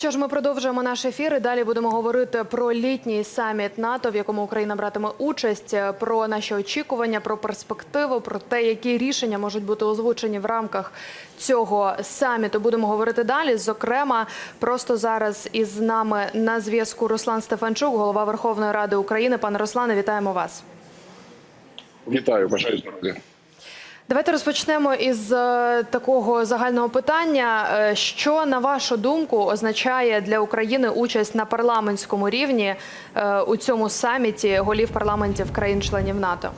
Що ж, ми продовжуємо наш ефір. і Далі будемо говорити про літній саміт НАТО, в якому Україна братиме участь, про наші очікування, про перспективу, про те, які рішення можуть бути озвучені в рамках цього саміту. Будемо говорити далі. Зокрема, просто зараз із нами на зв'язку Руслан Стефанчук, голова Верховної Ради України. Пане Руслане, вітаємо вас. Вітаю, бажаю здоров'я. Давайте розпочнемо із е, такого загального питання. Е, Що на вашу думку означає для України участь на парламентському рівні е, у цьому саміті голів парламентів країн-членів НАТО?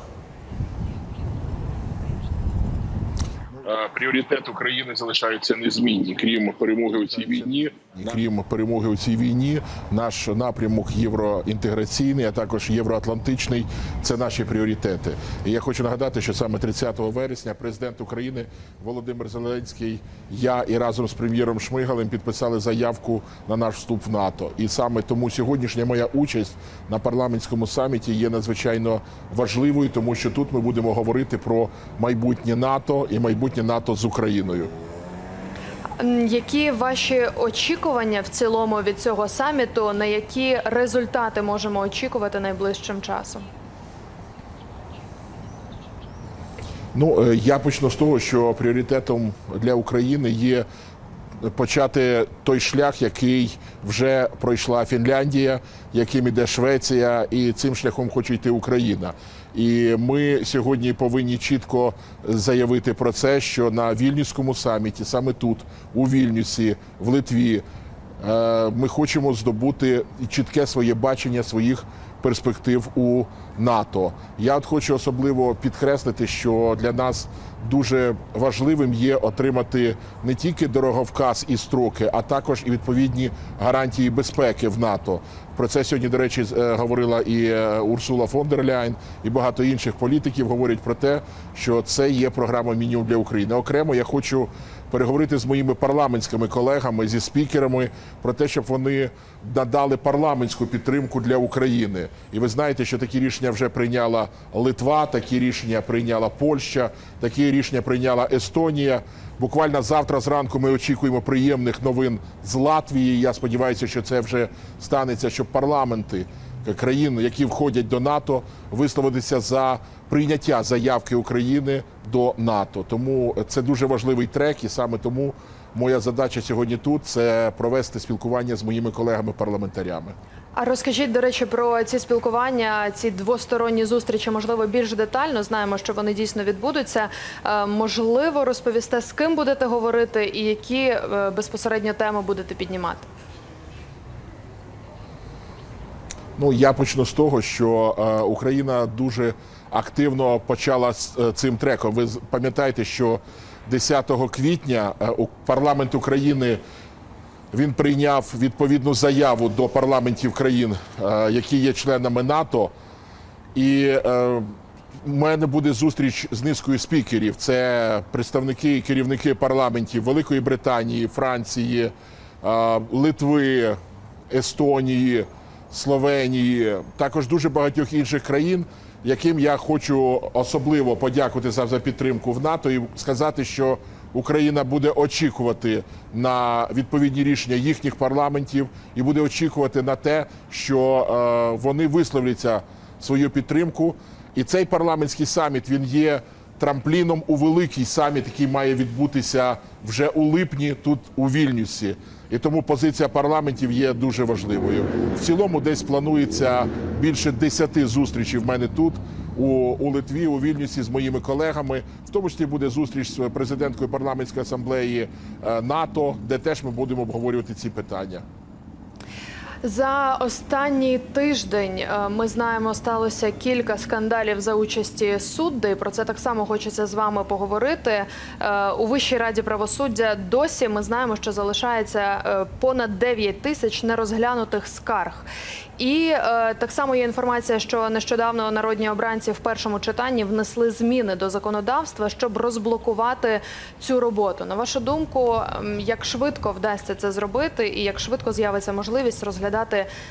Пріоритет України залишаються незмінні, крім перемоги у цій війні. Крім перемоги у цій війні, наш напрямок євроінтеграційний, а також євроатлантичний це наші пріоритети. І я хочу нагадати, що саме 30 вересня президент України Володимир Зеленський, я і разом з прем'єром Шмигалем підписали заявку на наш вступ в НАТО. І саме тому сьогоднішня моя участь на парламентському саміті є надзвичайно важливою, тому що тут ми будемо говорити про майбутнє НАТО і майбутнє НАТО з Україною. Які ваші очікування в цілому від цього саміту? На які результати можемо очікувати найближчим часом? Ну е, я почну з того, що пріоритетом для України є почати той шлях, який вже пройшла Фінляндія, яким іде Швеція, і цим шляхом хоче йти Україна. І ми сьогодні повинні чітко заявити про це, що на Вільнюському саміті, саме тут, у Вільнюсі, в Литві, е, ми хочемо здобути чітке своє бачення своїх перспектив у НАТО. Я от хочу особливо підкреслити, що для нас дуже важливим є отримати не тільки дороговказ і строки, а також і відповідні гарантії безпеки в НАТО. Про це сьогодні, до речі, е, говорила і е, Урсула фон дер Ляйн, і багато інших політиків говорять про те, що це є програма мінімум для України. Окремо я хочу переговорити з моїми парламентськими колегами, зі спікерами про те, щоб вони надали парламентську підтримку для України. І ви знаєте, що такі рішення вже прийняла Литва, такі рішення прийняла Польща, такі рішення прийняла Естонія. Буквально завтра зранку ми очікуємо приємних новин з Латвії. Я сподіваюся, що це вже станеться, щоб парламенти країн, які входять до НАТО, висловитися за прийняття заявки України до НАТО. Тому це дуже важливий трек, і саме тому моя задача сьогодні тут це провести спілкування з моїми колегами-парламентарями. А розкажіть, до речі, про ці спілкування, ці двосторонні зустрічі, можливо, більш детально. Знаємо, що вони дійсно відбудуться. Е, Можливо, розповісте, з ким будете говорити і які е, безпосередньо теми будете піднімати. Ну я почну з того, що е, Україна дуже активно почала з цим треком. Ви пам'ятаєте, що 10 квітня парламент України він прийняв відповідну заяву до парламентів країн, е, які є членами НАТО. І е, у мене буде зустріч з низкою спікерів. Це представники і керівники парламентів Великої Британії, Франції, е, Литви, Естонії, Словенії, також дуже багатьох інших країн, яким я хочу особливо подякувати за підтримку в НАТО і сказати, що Україна буде очікувати на відповідні рішення їхніх парламентів і буде очікувати на те, що е, вони висловляться свою підтримку. І цей парламентський саміт він є трампліном у великий саміт, який має відбутися вже у липні тут у Вільнюсі. І тому позиція парламентів є дуже важливою. В цілому, десь планується більше десяти зустрічей в мене тут. У, у Литві, у Вільнюсі з моїми колегами, в тому числі буде зустріч з президенткою парламентської асамблеї е, НАТО, де теж ми будемо обговорювати ці питання. За останній тиждень е, ми знаємо, сталося кілька скандалів за участі суддей. Про це так само хочеться з вами поговорити. Е, У Вищій раді правосуддя досі ми знаємо, що залишається е, понад 9 тисяч нерозглянутих скарг. І так само є інформація, що нещодавно народні обранці в першому читанні внесли зміни до законодавства, щоб розблокувати цю роботу. На вашу думку, як швидко вдасться це зробити, і як швидко з'явиться можливість розглядати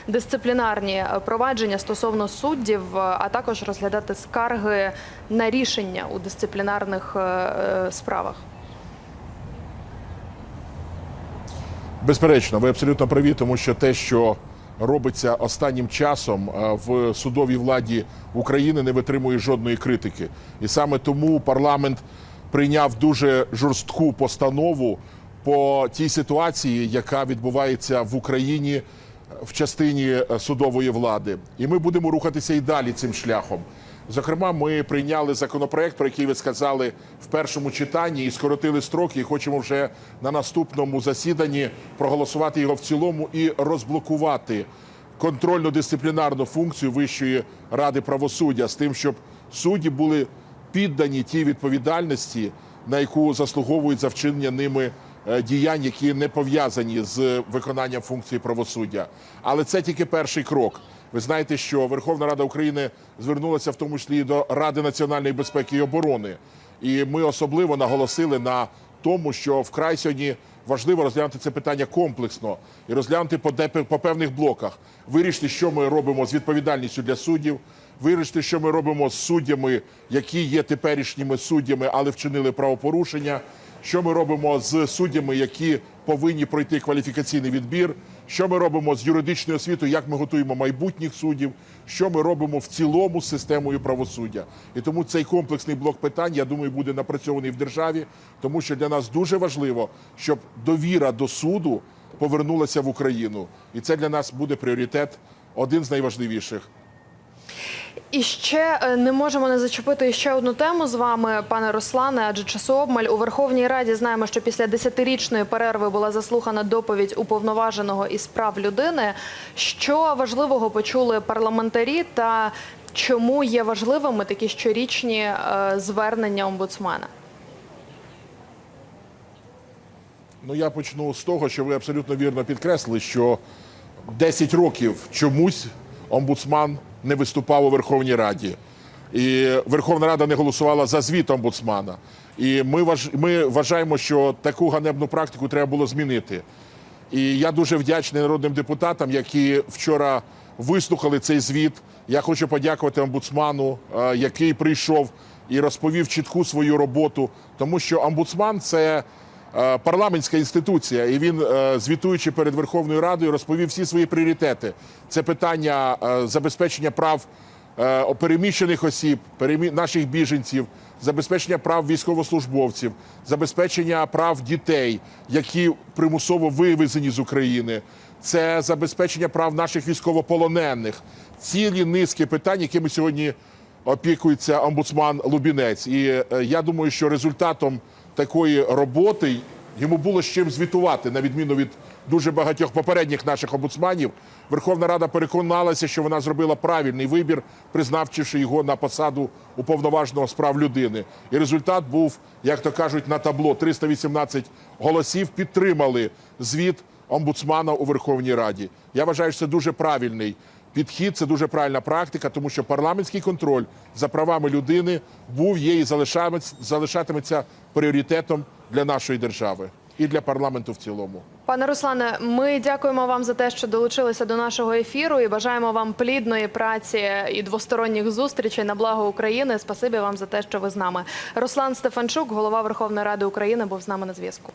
дисциплінарні е, провадження стосовно суддів, е, а також розглядати скарги на рішення у дисциплінарних е, справах? Безперечно, ви абсолютно праві, тому що те, що робиться останнім часом в судовій владі України, не витримує жодної критики. І саме тому парламент прийняв дуже жорстку постанову по тій ситуації, яка відбувається в Україні в частині е, судової влади. І ми будемо рухатися і далі цим шляхом. Зокрема, ми прийняли законопроект, про який ви сказали в першому читанні, і скоротили строки. І хочемо вже на наступному засіданні проголосувати його в цілому і розблокувати контрольно-дисциплінарну функцію Вищої ради правосуддя з тим, щоб судді були піддані тій відповідальності, на яку заслуговують за вчинення ними діянь, які не пов'язані з виконанням функції правосуддя. Але це тільки перший крок. Ви знаєте, що Верховна Рада України звернулася в тому числі до Ради національної безпеки і оборони, і ми особливо наголосили на тому, що вкрай сьогодні важливо розглянути це питання комплексно і розглянути по, по певних блоках, вирішити, що ми робимо з відповідальністю для суддів, вирішити, що ми робимо з суддями, які є теперішніми суддями, але вчинили правопорушення. Що ми робимо з суддями, які повинні пройти кваліфікаційний відбір? Що ми робимо з юридичною освітою? Як ми готуємо майбутніх суддів? Що ми робимо в цілому з системою правосуддя? І тому цей комплексний блок питань, я думаю, буде напрацьований в державі, тому що для нас дуже важливо, щоб довіра до суду повернулася в Україну, і це для нас буде пріоритет, один з найважливіших. І ще е, не можемо не зачепити ще одну тему з вами, пане Руслане, адже часообмаль у Верховній Раді знаємо, що після десятирічної перерви була заслухана доповідь уповноваженого із прав людини. Що важливого почули парламентарі та чому є важливими такі щорічні е, звернення омбудсмена? Ну я почну з того, що ви абсолютно вірно підкреслили, що 10 років чомусь омбудсман не виступав у Верховній Раді. І Верховна Рада не голосувала за звіт омбудсмана. І ми, важ... ми вважаємо, що таку ганебну практику треба було змінити. І я дуже вдячний народним депутатам, які вчора вислухали цей звіт. Я хочу подякувати омбудсману, е, який прийшов і розповів чітку свою роботу, тому що омбудсман це парламентська інституція, і він, е, звітуючи перед Верховною Радою, розповів всі свої пріоритети. Це питання е, забезпечення прав е, переміщених осіб, наших біженців, забезпечення прав військовослужбовців, забезпечення прав дітей, які примусово вивезені з України. Це забезпечення прав наших військовополонених, цілі низки питань, якими сьогодні опікується омбудсман Лубінець. І е, я думаю, що результатом такої роботи йому було з чим звітувати, на відміну від дуже багатьох попередніх наших омбудсманів. Верховна Рада переконалася, що вона зробила правильний вибір, признавчивши його на посаду уповноваженого з прав людини. І результат був, як то кажуть, на табло 318 голосів підтримали звіт омбудсмана у Верховній Раді. Я вважаю, що це дуже правильний підхід, це дуже правильна практика, тому що парламентський контроль за правами людини був, є і залишатиметься пріоритетом для нашої держави і для парламенту в цілому. Пане Руслане, ми дякуємо вам за те, що долучилися до нашого ефіру і бажаємо вам плідної праці і двосторонніх зустрічей на благо України. Спасибі вам за те, що ви з нами. Руслан Стефанчук, голова Верховної Ради України, був з нами на зв'язку.